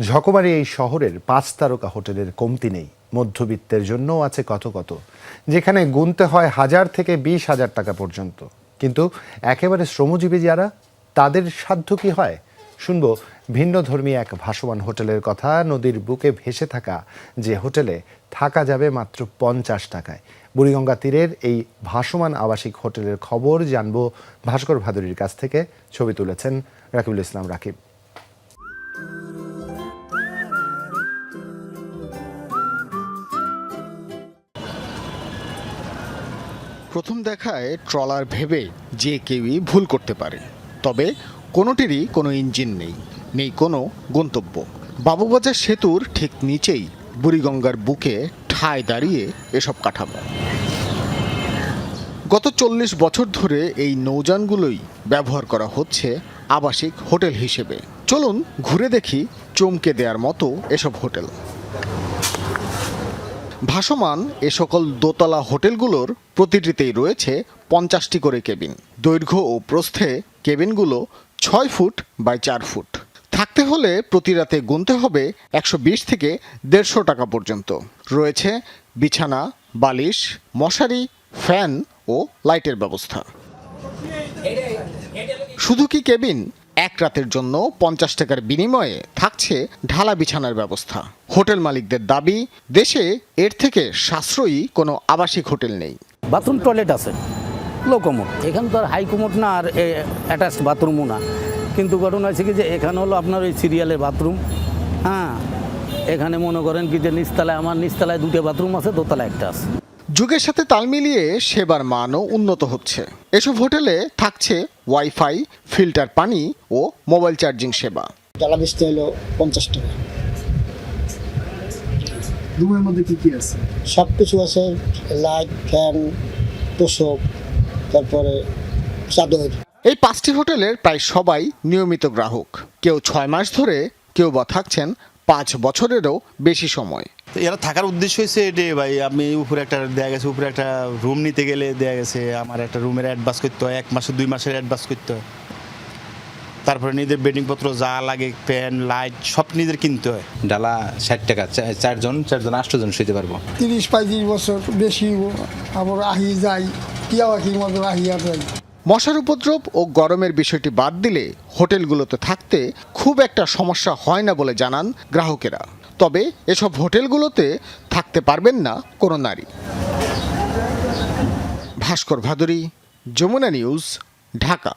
ঝকমারি এই শহরের পাঁচ তারকা হোটেলের কমতি নেই। মধ্যবিত্তের জন্যও আছে কত কত। যেখানে গুনতে হয় হাজার থেকে বিশ হাজার টাকা পর্যন্ত। কিন্তু একেবারে শ্রমজীবী যারা, তাদের সাধ্য কি হয়? শুনব ভিন্ন ধর্মী এক ভাসমান হোটেলের কথা নদীর বুকে ভেসে থাকা যে হোটেলে থাকা যাবে মাত্র পঞ্চাশ টাকায়। বুড়িগঙ্গা তীরের এই ভাসমান আবাসিক হোটেলের খবর জানব ভাস্কর ভাদুরীর কাছ থেকে। ছবি তুলেছেন রাকিবুল ইসলাম রাকিব। প্রথম দেখায় ট্রলার ভেবে যে কেউই ভুল করতে পারে। তবে কোনোটিরই কোনো ইঞ্জিন নেই নেই কোনো গন্তব্য। বাবুবাজার সেতুর ঠিক নিচেই বুড়িগঙ্গার বুকে ঠায় দাঁড়িয়ে এসব কাঠামো। গত চল্লিশ বছর ধরে এই নৌযানগুলোই ব্যবহার করা হচ্ছে আবাসিক হোটেল হিসেবে। চলুন ঘুরে দেখি চমকে দেওয়ার মতো এসব হোটেল। ভাসমান এ সকল দোতলা হোটেলগুলোর প্রতিটিতেই রয়েছে পঞ্চাশটি করে কেবিন। দৈর্ঘ্য ও প্রস্থে কেবিনগুলো ছয় ফুট বাই চার ফুট। থাকতে হলে প্রতি রাতে গুনতে হবে একশো বিশ থেকে দেড়শো টাকা পর্যন্ত। রয়েছে বিছানা, বালিশ, মশারি, ফ্যান ও লাইটের ব্যবস্থা। শুধু কি কেবিন? এক রাতের জন্য পঞ্চাশ টাকার বিনিময়ে থাকছে ঢালা বিছানার ব্যবস্থা। হোটেল মালিকদের দাবি দেশে এর থেকে সাশ্রয়ী কোনো আবাসিক হোটেল নেই। বাথরুম টয়লেট আছে লো কমোড এখানে তো আর হাই কমোড না আর অ্যাটাচ বাথরুমও না। কিন্তু ঘটনা হচ্ছে কি যে এখানে হলো আপনার ওই সিরিয়ালের বাথরুম হ্যাঁ এখানে মনে করেন কি যে নিচতলায় আমার নিচতলায় দুটো বাথরুম আছে দোতলায় একটা আছে। যুগের সাথে তাল মিলিয়ে সেবার মানও উন্নত হচ্ছে। এসব হোটেলে থাকছে ওয়াইফাই ফিল্টার পানি ও মোবাইল চার্জিং সেবা। জ্বালা বৃষ্টি হলো পঞ্চাশ টাকা। রুমের মধ্যে কি কি আছে? সব কিছু আছে লাইট ফ্যান তোষক তারপরে চাদর। এই পাঁচটি হোটেলের প্রায় সবাই নিয়মিত গ্রাহক। কেউ ছয় মাস ধরে কেউ বা থাকছেন পাঁচ বছরেরও বেশি সময়। তো এরা থাকার উদ্দেশ্য হয়েছে এটাই ভাই আমি উপরে একটা দেয়া গেছে উপরে একটা রুম নিতে গেলে দেয়া গেছে আমার একটা রুমের অ্যাডভান্স করতে হয় এক মাসে দুই মাসের অ্যাডভান্স করতে হয়। তারপরে নিজের বেডিংপত্র যা লাগে ফ্যান লাইট সব নিজের কিনতে হয়। ডালা ষাট টাকা চারজন চারজন আটজন শুইতে পারব। তিরিশ পঁয়ত্রিশ বছর বেশি আবার আহি যাই টিয়া পাখির মতো আহিয়া যাই মশার উপদ্রব ও গরমের বিষয়টি বাদ দিলে হোটেলগুলোতে থাকতে খুব একটা সমস্যা হয় না বলে জানান গ্রাহকেরা। তবে এসব হোটেলগুলোতে থাকতে পারবেন না কোনো নারী। ভাস্কর ভাদুরী যমুনা নিউজ ঢাকা।